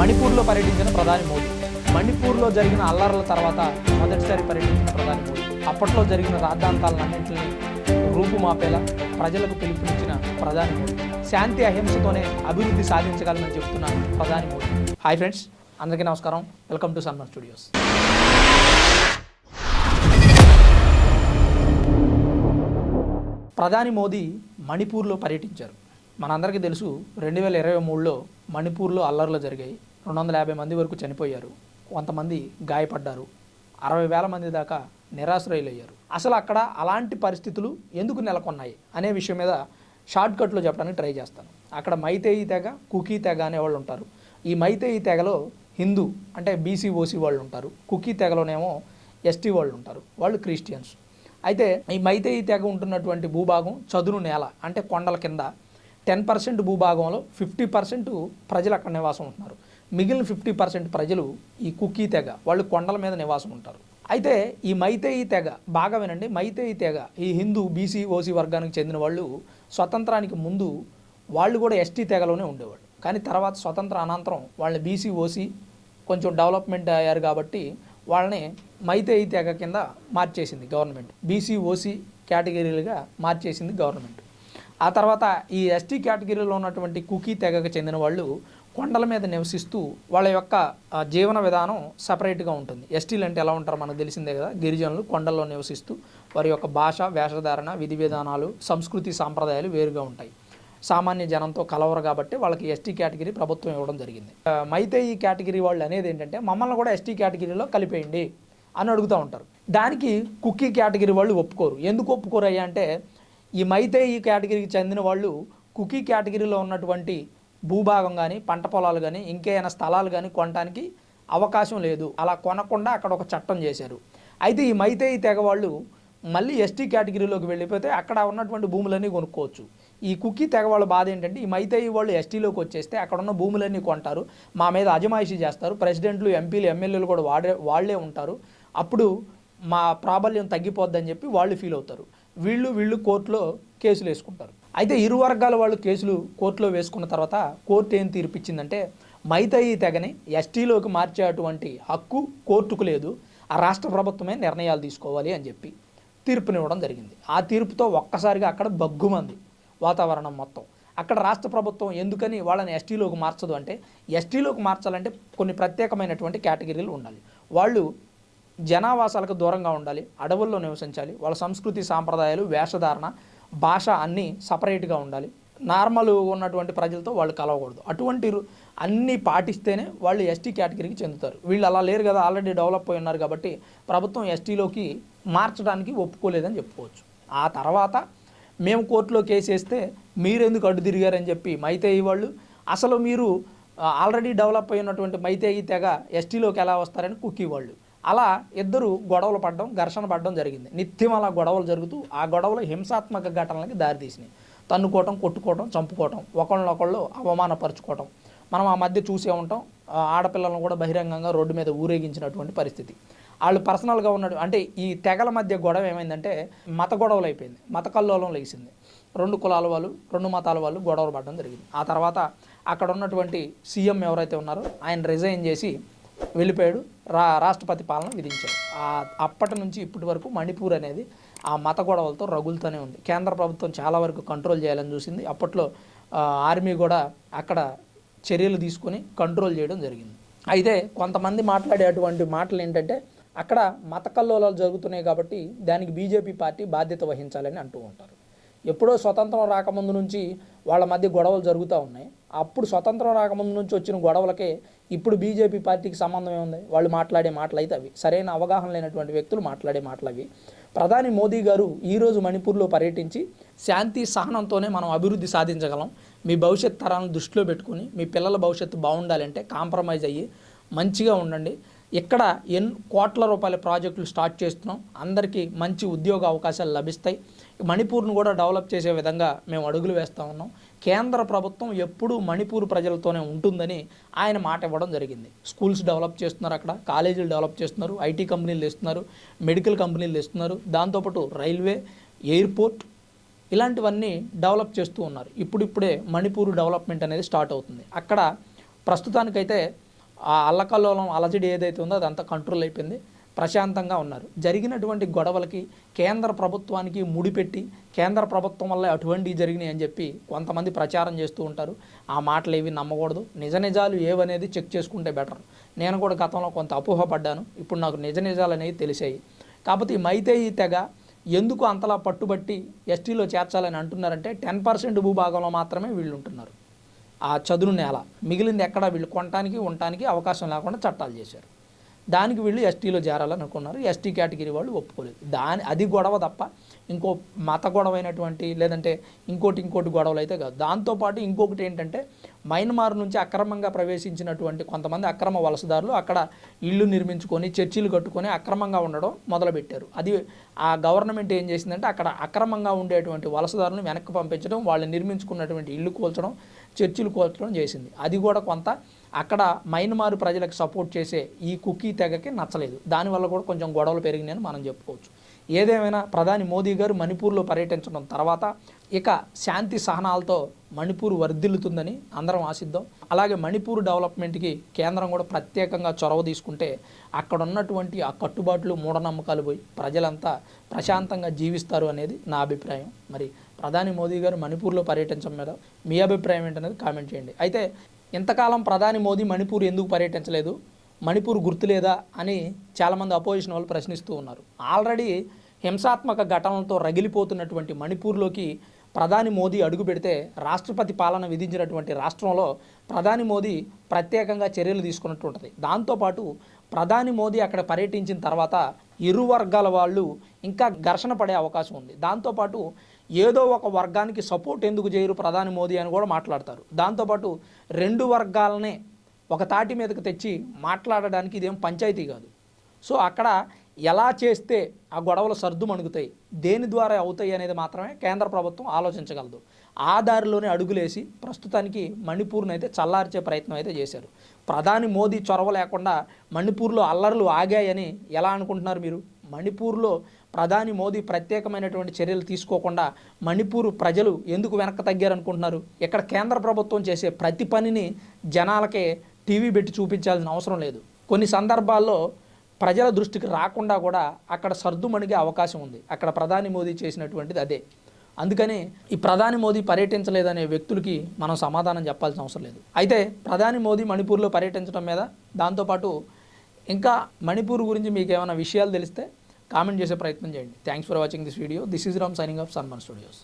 మణిపూర్లో పర్యటించిన ప్రధాని మోదీ మణిపూర్లో జరిగిన అల్లర్ల తర్వాత మొదటిసారి పర్యటించిన ప్రధాని మోదీ అప్పట్లో జరిగిన రాద్ధాంతాలన్నింటినీ రూపుమాపేలా ప్రజలకు పిలుపునిచ్చిన ప్రధాని మోదీ. శాంతి అహింసతోనే అభివృద్ధి సాధించగలమని చెప్తున్న ప్రధాని మోదీ. హాయ్ ఫ్రెండ్స్ అందరికీ నమస్కారం. Welcome to Sanman studios. ప్రధాని మోదీ మణిపూర్లో పర్యటించారు. మనందరికీ తెలుసు రెండు వేల ఇరవై మూడులో మణిపూర్లో అల్లర్లు జరిగాయి. రెండు వందల యాభై మంది వరకు చనిపోయారు. కొంతమంది గాయపడ్డారు. అరవై వేల మంది దాకా నిరాశ్రయులయ్యారు. అసలు అక్కడ అలాంటి పరిస్థితులు ఎందుకు నెలకొన్నాయి అనే విషయం మీద షార్ట్ కట్లో చెప్పడానికి ట్రై చేస్తాను. అక్కడ మైతేయి తెగ కుకీ తెగ అనే వాళ్ళు ఉంటారు. ఈ మైతేయి తెగలో హిందూ అంటే బీసీ ఓసీ వాళ్ళు ఉంటారు. కుకీ తెగలోనేమో ఎస్టీ వాళ్ళు ఉంటారు. వాళ్ళు క్రిస్టియన్స్. అయితే ఈ మైతేయి తెగ ఉంటున్నటువంటి భూభాగం చదును నేల అంటే కొండల కింద. టెన్ పర్సెంట్ భూభాగంలో ఫిఫ్టీ పర్సెంట్ ప్రజలు అక్కడ నివాసం ఉంటున్నారు. మిగిలిన ఫిఫ్టీ పర్సెంట్ ప్రజలు ఈ కుక్కీ తెగ వాళ్ళు కొండల మీద నివాసం ఉంటారు. అయితే ఈ మైతేయి తెగ బాగా వినండి మైతేయి తెగ ఈ హిందూ బీసీ ఓసీ వర్గానికి చెందిన వాళ్ళు స్వతంత్రానికి ముందు వాళ్ళు కూడా ఎస్టీ తెగలోనే ఉండేవాళ్ళు. కానీ తర్వాత స్వతంత్ర అనంతరం వాళ్ళని బీసీ ఓసీ కొంచెం డెవలప్మెంట్ అయ్యారు కాబట్టి వాళ్ళని మైతేయి తెగ కింద మార్చేసింది గవర్నమెంట్. బీసీ ఓసీ కేటగిరీలుగా మార్చేసింది గవర్నమెంట్. ఆ తర్వాత ఈ ఎస్టీ కేటగిరీలో ఉన్నటువంటి కుకీ తెగకు చెందిన వాళ్ళు కొండల మీద నివసిస్తూ వాళ్ళ యొక్క జీవన విధానం సపరేట్గా ఉంటుంది. ఎస్టీలు అంటే ఎలా ఉంటారో మనకు తెలిసిందే కదా. గిరిజనులు కొండల్లో నివసిస్తూ వారి యొక్క భాష వేషధారణ విధి విధానాలు సంస్కృతి సాంప్రదాయాలు వేరుగా ఉంటాయి. సామాన్య జనంతో కలవరు కాబట్టి వాళ్ళకి ఎస్టీ కేటగిరీ ప్రభుత్వం ఇవ్వడం జరిగింది. మైతే ఈ కేటగిరీ వాళ్ళు అనేది ఏంటంటే మమ్మల్ని కూడా ఎస్టీ కేటగిరీలో కలిపేయండి అని అడుగుతూ ఉంటారు. దానికి కుక్కీ కేటగిరీ వాళ్ళు ఒప్పుకోరు. ఎందుకు ఒప్పుకోరు అయ్యా అంటే ఈ మైతే ఈ కేటగిరీకి చెందిన వాళ్ళు కుకీ కేటగిరీలో ఉన్నటువంటి భూభాగం కానీ పంట పొలాలు కానీ ఇంకేమైనా స్థలాలు కానీ కొనడానికి అవకాశం లేదు. అలా కొనకుండా అక్కడ ఒక చట్టం చేశారు. అయితే ఈ మైతేయి తెగ వాళ్ళు మళ్ళీ ఎస్టీ కేటగిరీలోకి వెళ్ళిపోతే అక్కడ ఉన్నటువంటి భూములన్నీ కొనుక్కోవచ్చు. ఈ కుక్కీ తెగ వాళ్ళ బాధ ఏంటంటే ఈ మైతేయి వాళ్ళు ఎస్టీలోకి వచ్చేస్తే అక్కడ ఉన్న భూములన్నీ కొంటారు. మా మీద అజమాయిషీ చేస్తారు. ప్రెసిడెంట్లు ఎంపీలు ఎమ్మెల్యేలు కూడా వాడే వాళ్ళే ఉంటారు. అప్పుడు మా ప్రాబల్యం తగ్గిపోద్దని చెప్పి వాళ్ళు ఫీల్ అవుతారు. వీళ్ళు వీళ్ళు కోర్టులో కేసులు వేసుకుంటారు. అయితే ఇరు వర్గాల వాళ్ళు కేసులు కోర్టులో వేసుకున్న తర్వాత కోర్టు ఏం తీర్పిచ్చిందంటే మైతయి తెగని ఎస్టీలోకి మార్చేటువంటి హక్కు కోర్టుకు లేదు ఆ రాష్ట్ర ప్రభుత్వమే నిర్ణయాలు తీసుకోవాలి అని చెప్పి తీర్పునివ్వడం జరిగింది. ఆ తీర్పుతో ఒక్కసారిగా అక్కడ బగ్గుమంది వాతావరణం మొత్తం. అక్కడ రాష్ట్ర ప్రభుత్వం ఎందుకని వాళ్ళని ఎస్టీలోకి మార్చదు అంటే ఎస్టీలోకి మార్చాలంటే కొన్ని ప్రత్యేకమైనటువంటి కేటగిరీలు ఉండాలి. వాళ్ళు జనావాసాలకు దూరంగా ఉండాలి అడవుల్లో నివసించాలి వాళ్ళ సంస్కృతి సాంప్రదాయాలు వేషధారణ భాష అన్నీ సపరేట్గా ఉండాలి. నార్మల్ ఉన్నటువంటి ప్రజలతో వాళ్ళు కలవకూడదు. అటువంటి అన్నీ పాటిస్తేనే వాళ్ళు ఎస్టీ కేటగిరీకి చెందుతారు. వీళ్ళు అలా లేరు కదా ఆల్రెడీ డెవలప్ అయి ఉన్నారు కాబట్టి ప్రభుత్వం ఎస్టీలోకి మార్చడానికి ఒప్పుకోలేదని చెప్పుకోవచ్చు. ఆ తర్వాత మేము కోర్టులో కేసు వేస్తే మీరెందుకు అడ్డు తిరిగారని చెప్పి మైతేయి వాళ్ళు అసలు మీరు ఆల్రెడీ డెవలప్ అయినటువంటి మైతేయి తెగ ఎస్టీలోకి ఎలా వస్తారని కుక్కీ వాళ్ళు. అలా ఇద్దరు గొడవలు పడడం ఘర్షణ పడడం జరిగింది. నిత్యం అలా గొడవలు జరుగుతూ ఆ గొడవలు హింసాత్మక ఘటనలకి దారితీసినాయి. తన్నుకోవటం కొట్టుకోవటం చంపుకోవటం ఒకళ్ళనొకళ్ళు అవమానపరుచుకోవటం. మనం ఆ మధ్య చూసే ఉంటాం. ఆ ఆడపిల్లలను కూడా బహిరంగంగా రోడ్డు మీద ఊరేగించినటువంటి పరిస్థితి. వాళ్ళు పర్సనల్గా ఉన్నట్టు అంటే ఈ తెగల మధ్య గొడవ ఏమైందంటే మత గొడవలు అయిపోయింది. మత కల్లోలం లేచింది. రెండు కులాల వాళ్ళు రెండు మతాల వాళ్ళు గొడవలు పడడం జరిగింది. ఆ తర్వాత అక్కడ ఉన్నటువంటి సీఎం ఎవరైతే ఉన్నారో ఆయన రిజైన్ చేసి వెళ్ళిపోయాడు. రా రాష్ట్రపతి పాలన విధించాడు. అప్పటి నుంచి ఇప్పటి వరకు మణిపూర్ అనేది ఆ మత గొడవలతో రగులుతూనే ఉంది. కేంద్ర ప్రభుత్వం చాలా వరకు కంట్రోల్ చేయాలని చూసింది. అప్పట్లో ఆర్మీ కూడా అక్కడ చర్యలు తీసుకొని కంట్రోల్ చేయడం జరిగింది. అయితే కొంతమంది మాట్లాడే అటువంటి మాటలు ఏంటంటే అక్కడ మత కల్లోలాలు జరుగుతున్నాయి కాబట్టి దానికి బీజేపీ పార్టీ బాధ్యత వహించాలని అంటూ ఉంటారు. ఎప్పుడో స్వతంత్రం రాకముందు నుంచి వాళ్ళ మధ్య గొడవలు జరుగుతూ ఉన్నాయి. అప్పుడు స్వతంత్రం రాకముందు నుంచి వచ్చిన గొడవలకే ఇప్పుడు బీజేపీ పార్టీకి సంబంధం ఏముంది? వాళ్ళు మాట్లాడే మాటలు అయితే అవి. సరైన అవగాహన లేనటువంటి వ్యక్తులు మాట్లాడే మాటలు అవి ప్రధాని మోదీ గారు ఈరోజు మణిపూర్లో పర్యటించి శాంతి సహనంతోనే మనం అభివృద్ధి సాధించగలం. మీ భవిష్యత్ తరాలను దృష్టిలో పెట్టుకుని మీ పిల్లల భవిష్యత్తు బాగుండాలంటే కాంప్రమైజ్ అయ్యి మంచిగా ఉండండి. ఇక్కడ ఎన్ కోట్ల రూపాయల ప్రాజెక్టులు స్టార్ట్ చేస్తున్నాం. అందరికీ మంచి ఉద్యోగ అవకాశాలు లభిస్తాయి. మణిపూర్ను కూడా డెవలప్ చేసే విధంగా మేము అడుగులు వేస్తూ ఉన్నాం. కేంద్ర ప్రభుత్వం ఎప్పుడూ మణిపూర్ ప్రజలతోనే ఉంటుందని ఆయన మాట ఇవ్వడం జరిగింది. స్కూల్స్ డెవలప్ చేస్తున్నారు అక్కడ కాలేజీలు డెవలప్ చేస్తున్నారు ఐటీ కంపెనీలు ఇస్తున్నారు మెడికల్ కంపెనీలు ఇస్తున్నారు దాంతోపాటు రైల్వే ఎయిర్పోర్ట్ ఇలాంటివన్నీ డెవలప్ చేస్తూ ఉన్నారు. ఇప్పుడిప్పుడే మణిపూర్ డెవలప్మెంట్ అనేది స్టార్ట్ అవుతుంది. అక్కడ ప్రస్తుతానికైతే ఆ అల్లకల్లోలం అలజడి ఏదైతే ఉందో అదంతా కంట్రోల్ అయిపోయింది. ప్రశాంతంగా ఉన్నారు. జరిగినటువంటి గొడవలకి కేంద్ర ప్రభుత్వానికి ముడిపెట్టి కేంద్ర ప్రభుత్వం వల్ల అటువంటివి జరిగినాయి అని చెప్పి కొంతమంది ప్రచారం చేస్తూ ఉంటారు. ఆ మాటలు ఏవి నమ్మకూడదు. నిజ నిజాలు ఏవనేది చెక్ చేసుకుంటే బెటర్ నేను కూడా గతంలో కొంత అపోహపడ్డాను ఇప్పుడు నాకు నిజ నిజాలు అనేవి తెలిసాయి. కాకపోతే ఈ మైతేయి తెగ ఎందుకు అంతలా పట్టుబట్టి ఎస్టీలో చేర్చాలని అంటున్నారంటే టెన్ పర్సెంట్ భూభాగంలో మాత్రమే వీళ్ళు ఉంటున్నారు ఆ చదును నేల. మిగిలింది ఎక్కడ? వీళ్ళు కొనటానికి ఉండటానికి అవకాశం లేకుండా చట్టాలు చేశారు. దానికి వీళ్ళు ఎస్టీలో చేరాలని అనుకున్నారు ఎస్టీ కేటగిరీ వాళ్ళు ఒప్పుకోలేదు. దాని అది గొడవ తప్ప ఇంకో మత గొడవ అయినటువంటి లేదంటే ఇంకోటి ఇంకోటి గొడవలు అయితే కాదు. దాంతోపాటు ఇంకొకటి ఏంటంటే మైన్మార్ నుంచి అక్రమంగా ప్రవేశించినటువంటి కొంతమంది అక్రమ వలసదారులు అక్కడ ఇళ్ళు నిర్మించుకొని చర్చిలు కట్టుకొని అక్రమంగా ఉండడం మొదలుపెట్టారు. అది ఆ గవర్నమెంట్ ఏం చేసిందంటే అక్కడ అక్రమంగా ఉండేటువంటి వలసదారులను వెనక్కి పంపించడం వాళ్ళు నిర్మించుకున్నటువంటి ఇల్లు కూల్చడం చర్చిలు కోల్చడం చేసింది. అది కూడా కొంత అక్కడ మైన్మార్ ప్రజలకు సపోర్ట్ చేసే ఈ కుకీ తెగకి నచ్చలేదు. దానివల్ల కూడా కొంచెం గొడవలు పెరిగినాయని మనం చెప్పుకోవచ్చు. ఏదేమైనా ప్రధాని మోదీ గారు మణిపూర్లో పర్యటించడం తర్వాత ఇక శాంతి సహనాలతో మణిపూర్ వర్ధిల్లుతుందని అందరం ఆశిద్దాం. అలాగే మణిపూర్ డెవలప్మెంట్కి కేంద్రం కూడా ప్రత్యేకంగా చొరవ తీసుకుంటే అక్కడ ఉన్నటువంటి ఆ కట్టుబాట్లు మూఢనమ్మకాలు పోయి ప్రజలంతా ప్రశాంతంగా జీవిస్తారు అనేది నా అభిప్రాయం. మరి ప్రధాని మోదీ గారు మణిపూర్లో పర్యటించడం మీద మీ అభిప్రాయం ఏంటనేది కామెంట్ చేయండి. అయితే ఇంతకాలం ప్రధాని మోదీ మణిపూర్ ఎందుకు పర్యటించలేదు? మణిపూర్ గుర్తులేదా? అని చాలామంది అపోజిషన్ వాళ్ళు ప్రశ్నిస్తూ ఉన్నారు. ఆల్రెడీ హింసాత్మక ఘటనలతో రగిలిపోతున్నటువంటి మణిపూర్లోకి ప్రధాని మోదీ అడుగు పెడితే రాష్ట్రపతి పాలన విధించినటువంటి రాష్ట్రంలో ప్రధాని మోదీ ప్రత్యేకంగా చర్యలు తీసుకున్నట్టు ఉంటుంది. దాంతోపాటు ప్రధాని మోదీ అక్కడ పర్యటించిన తర్వాత ఇరు వర్గాల వాళ్ళు ఇంకా ఘర్షణ పడే అవకాశం ఉంది. దాంతోపాటు ఏదో ఒక వర్గానికి సపోర్ట్ ఎందుకు చేయరు ప్రధాని మోదీ అని కూడా మాట్లాడతారు. దాంతోపాటు రెండు వర్గాలనే ఒక తాటి మీదకి తెచ్చి మాట్లాడడానికి ఇదేం పంచాయతీ కాదు. సో అక్కడ ఎలా చేస్తే ఆ గొడవలు సర్దు మణుగుతాయి దేని ద్వారా అవుతాయి అనేది మాత్రమే కేంద్ర ప్రభుత్వం ఆలోచించగలదు. ఆ దారిలోనే అడుగులేసి ప్రస్తుతానికి మణిపూర్ని అయితే చల్లార్చే ప్రయత్నం అయితే చేశారు. ప్రధాని మోదీ చొరవ లేకుండా మణిపూర్లో అల్లర్లు ఆగాయని ఎలా అనుకుంటున్నారు మీరు? మణిపూర్లో ప్రధాని మోదీ ప్రత్యేకమైనటువంటి చర్యలు తీసుకోకుండా మణిపూర్ ప్రజలు ఎందుకు వెనక్కి తగ్గారనుకుంటున్నారు? ఇక్కడ కేంద్ర ప్రభుత్వం చేసే ప్రతి పనిని జనాలకే టీవీ పెట్టి చూపించాల్సిన అవసరం లేదు. కొన్ని సందర్భాల్లో ప్రజల దృష్టికి రాకుండా కూడా అక్కడ సర్దుమణిగే అవకాశం ఉంది. అక్కడ ప్రధాని మోదీ చేసినటువంటిది అదే. అందుకని ఈ ప్రధాని మోదీ పర్యటించలేదనే వ్యక్తులకి మనం సమాధానం చెప్పాల్సిన అవసరం లేదు. అయితే ప్రధాని మోదీ మణిపూర్లో పర్యటించడం మీద దాంతోపాటు ఇంకా మణిపూర్ గురించి మీకు ఏమైనా విషయాలు తెలిస్తే కామెంట్ చేసే ప్రయత్నం చేయండి. Thanks for watching this video this is Ram signing off Sanman studios